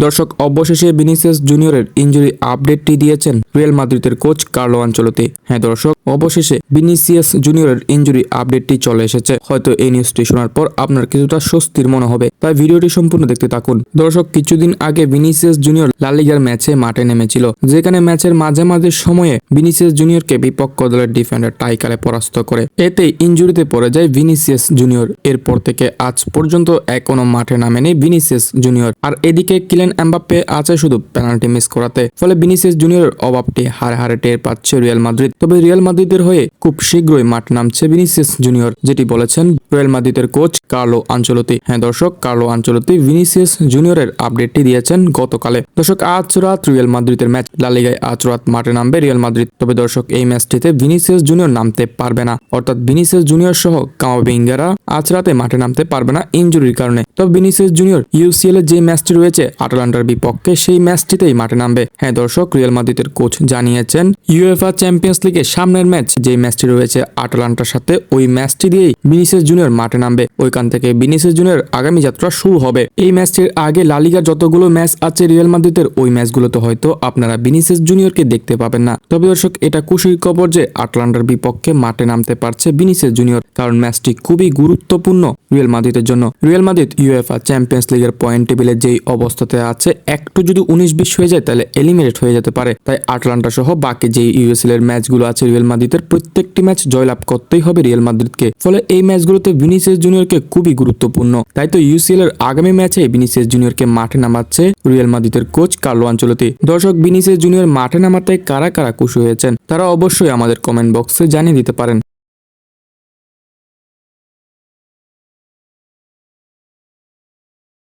দর্শক অবশেষে ভিনিসিয়াস জুনিয়রের ইঞ্জুরি আপডেটটি দিয়েছেন রিয়াল মাদ্রিদের কোচ কার্লো আঞ্চলতে। হ্যাঁ দর্শক অবশেষে বিনিসিয়াস জুনিয়রের ইনজুরি আপডেটটি চলে এসেছে। হয়তো এই নিউজটি শোনার পর আপনার কিছুটা স্বস্তির মনে হবে। তাই ভিডিওটি সম্পূর্ণ দেখতে থাকুন। দর্শক, কিছুদিন আগে ভিনিসিয়াস জুনিয়র লালিগার ম্যাচে মাঠে নেমেছিল, যেখানে ম্যাচের মাঝে মাঝে সময়ে ভিনিসিয়াস জুনিয়রকে বিপক্ষ দলের ডিফেন্ডার টাইকারে পরাস্ত করে। এতে ইঞ্জুরিতে পড়ে যায় ভিনিসিয়াস জুনিয়র। এরপর থেকে আজ পর্যন্ত এখনও মাঠে নামেনি ভিনিসিয়াস জুনিয়র। আর এদিকে কিলেন এমবাপ্পে আছে শুধু পেনাল্টি মিস করাতে। ফলে ভিনিসিয়াস জুনিয়রের অভাবটি হারে হারে টের পাচ্ছে রিয়াল মাদ্রিদ। তবে রিয়াল মাদ্রিদের হয়ে খুব শীঘ্রই মাঠ নামছে ভিনিসিয়াস জুনিয়র, যেটি বলেছেন রিয়াল মাদ্রিদের কোচ কার্লো আঞ্চলতি। হ্যাঁ দর্শক, কার্লো আঞ্চলতি ভিনিসিয়াস জুনিয়রের আপডেটটি দিয়েছেন গতকালে। দর্শক, আজ রাত রিয়াল মাদ্রিদের ম্যাচ লালিগায় আজ রাত মাঠে নামবে রিয়াল মাদ্রিদ। তবে দর্শক, এই ম্যাচটিতে ভিনিসিয়াস জুনিয়র নামতে পারবে না। অর্থাৎ ভিনিসিয়াস জুনিয়র সহ কামাবিঙ্গারা আজ রাতে মাঠে নামতে পারবে না ইনজুরির কারণে। তবে ভিনিসিয়াস জুনিয়র ইউসিএল এর যে ম্যাচটি রয়েছে, আটালান্টার বিপক্ষে সেই ম্যাচটিতেই মাঠে নামবে। হ্যাঁ দর্শক, রিয়াল মাদ্রিদের কোচ জানিয়েছেন ইউএফআ চ্যাম্পিয়ন্স লিগের সামনের ম্যাচ যে ম্যাচটি রয়েছে, আটালান্টার সাথে ওই ম্যাচটি দিয়েই ভিনিসিয়াস জুনিয়র মাঠে নামবে। ওইখান থেকে ভিনিসিয়াস জুনিয়র আগামী যাত্রা শুরু হবে। এই ম্যাচটির আগে লালিগার যতগুলো ম্যাচ আছে রিয়াল মাদ্রিদের, ওই ম্যাচগুলোতে হয়তো আপনারা ভিনিসিয়াস জুনিয়রকে দেখতে পাবেন না। তবে দর্শক, এটা খুশির খবর যে আটলান্টার বিপক্ষে মাঠে নামতে পারছে ভিনিসিয়াস জুনিয়র, কারণ ম্যাচটি খুবই গুরুত্বপূর্ণ রিয়াল মাদ্রিদের জন্য। রিয়াল মাদ্রিদ ইউএফআ চ্যাম্পিয়ন্স লিগের পয়েন্ট টেবিলে যেই অবস্থাতে আছে, একটু যদি উনিশ বিশ হয়ে যায়, তাহলে এলিমিনেট হয়ে যেতে পারে। তাই আটলান্টা সহ বাকি যে ইউএসএল এর ম্যাচগুলো আছে রিয়াল মাদ্রিদের প্রত্যেকটি ম্যাচ জয়লাভ করতেই হবে রিয়াল মাদ্রিদকে ফলে এই ম্যাচগুলোতে ভিনিসিয়াস জুনিয়রকে খুবই গুরুত্বপূর্ণ। তাই তো ইউসিএল এর আগামী ম্যাচে ভিনিসিয়াস জুনিয়রকে মাঠে নামাচ্ছে রিয়াল মাদ্রিদের কোচ কার্লো আঞ্চলতি দর্শক ভিনিসিয়াস জুনিয়র মাঠে নামাতে কারা কারা খুশি হয়েছেন, তারা অবশ্যই আমাদের কমেন্ট বক্সে জানিয়ে দিতে পারেন।